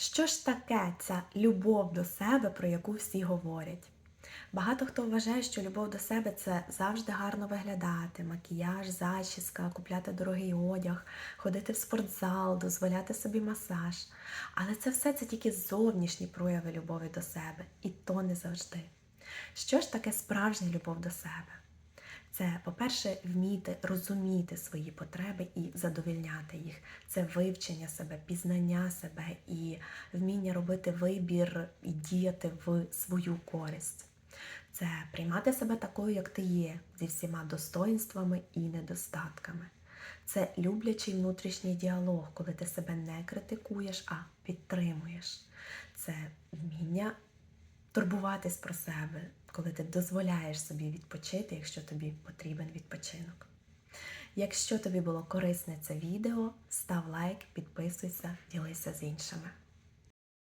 Що ж таке ця любов до себе, про яку всі говорять? Багато хто вважає, що любов до себе це завжди гарно виглядати, макіяж, зачіска, купляти дорогий одяг, ходити в спортзал, дозволяти собі масаж. Але це все це тільки зовнішні прояви любові до себе, і то не завжди. Що ж таке справжня любов до себе? Це, по-перше, вміти розуміти свої потреби і задовільняти їх. Це вивчення себе, пізнання себе і вміння робити вибір і діяти в свою користь. Це приймати себе такою, як ти є, зі всіма достоїнствами і недостатками. Це люблячий внутрішній діалог, коли ти себе не критикуєш, а підтримуєш. Це вміння турбуватись про себе, коли ти дозволяєш собі відпочити, якщо тобі потрібен відпочинок. Якщо тобі було корисне це відео, став лайк, підписуйся, ділися з іншими.